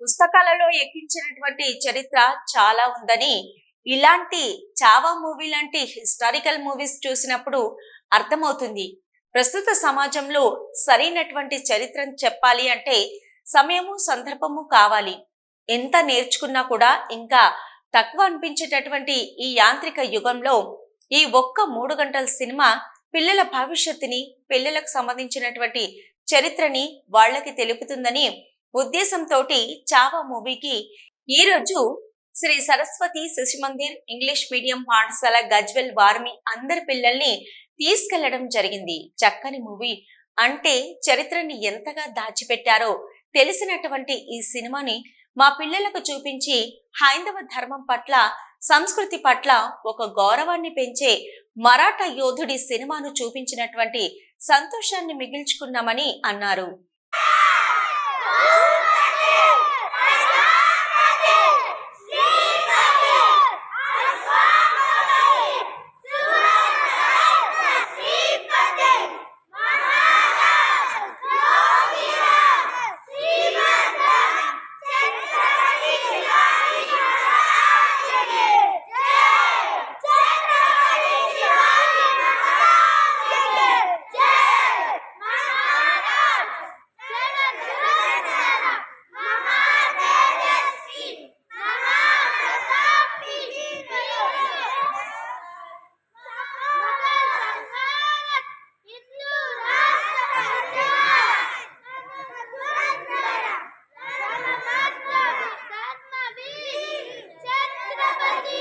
పుస్తకాలలో ఎక్కించినటువంటి చరిత్ర చాలా ఉందని ఇలాంటి చావా మూవీ లాంటి హిస్టారికల్ మూవీస్ చూసినప్పుడు అర్థమవుతుంది. ప్రస్తుత సమాజంలో సరైనటువంటి చరిత్రను చెప్పాలి అంటే సమయము సందర్భము కావాలి. ఎంత నేర్చుకున్నా కూడా ఇంకా తక్కువ అనిపించేటటువంటి ఈ యాంత్రిక యుగంలో ఈ ఒక్క మూడు గంటల సినిమా పిల్లల భవిష్యత్తుని పిల్లలకు సంబంధించినటువంటి చరిత్రని వాళ్ళకి తెలుపుతుందని ఉద్దేశంతో చావా మూవీకి ఈ రోజు శ్రీ సరస్వతి శిశు మందిర్ ఇంగ్లీష్ మీడియం పాఠశాల గజ్వెల్ వార్మి అందరి పిల్లల్ని తీసుకెళ్ళడం జరిగింది. చక్కని మూవీ. అంటే చరిత్రని ఎంతగా దాచిపెట్టారో తెలిసినటువంటి ఈ సినిమాని మా పిల్లలకు చూపించి హైందవ ధర్మం పట్ల సంస్కృతి పట్ల ఒక గౌరవాన్ని పెంచే మరాఠా యోధుడి సినిమాను చూపించినటువంటి సంతోషాన్ని మిగిల్చుకున్నామని అన్నారు.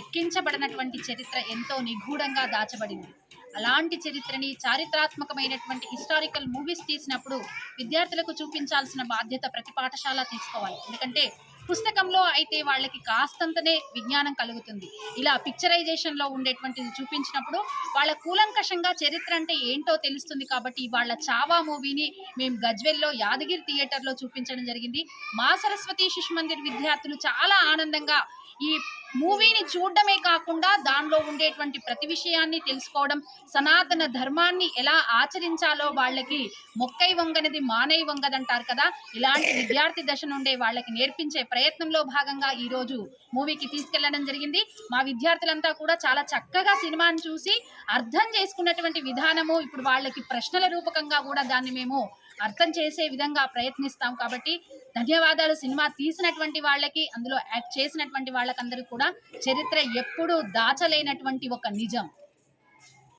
ఎక్కించబడినటువంటి చరిత్ర ఎంతో నిగూఢంగా దాచబడింది. అలాంటి చరిత్రని చారిత్రాత్మకమైనటువంటి హిస్టారికల్ మూవీస్ తీసినప్పుడు విద్యార్థులకు చూపించాల్సిన బాధ్యత ప్రతి పాఠశాల తీసుకోవాలి. ఎందుకంటే పుస్తకంలో అయితే వాళ్ళకి కాస్తంతనే విజ్ఞానం కలుగుతుంది. ఇలా పిక్చరైజేషన్లో ఉండేటువంటిది చూపించినప్పుడు వాళ్ళ కూలంకషంగా చరిత్ర అంటే ఏంటో తెలుస్తుంది కాబట్టి వాళ్ళ చావా మూవీని మేము గజ్వెల్లో యాదగిరి థియేటర్లో చూపించడం జరిగింది. మా సరస్వతి శిశు మందిర్ విద్యార్థులు చాలా ఆనందంగా ఈ మూవీని చూడడమే కాకుండా దానిలో ఉండేటువంటి ప్రతి విషయాన్ని తెలుసుకోవడం సనాతన ధర్మాన్ని ఎలా ఆచరించాలో వాళ్ళకి మొక్కై వంగనిది మానై వంగదంటారు కదా? ఇలాంటి విద్యార్థి దశ నుండే వాళ్ళకి నేర్పించే ప్రయత్నంలో భాగంగా ఈరోజు మూవీకి తీసుకెళ్ళడం జరిగింది. మా విద్యార్థులంతా కూడా చాలా చక్కగా సినిమాని చూసి అర్థం చేసుకున్నటువంటి విధానము ఇప్పుడు వాళ్ళకి ప్రశ్నల రూపకంగా కూడా దాన్ని మేము అర్థం చేసే విధంగా ప్రయత్నిస్తాం కాబట్టి ధన్యవాదాలు. సినిమా తీసినటువంటి వాళ్ళకి అందులో యాక్ట్ చేసినటువంటి వాళ్ళకందరికీ కూడా చరిత్ర ఎప్పుడూ దాచలేనటువంటి ఒక నిజం.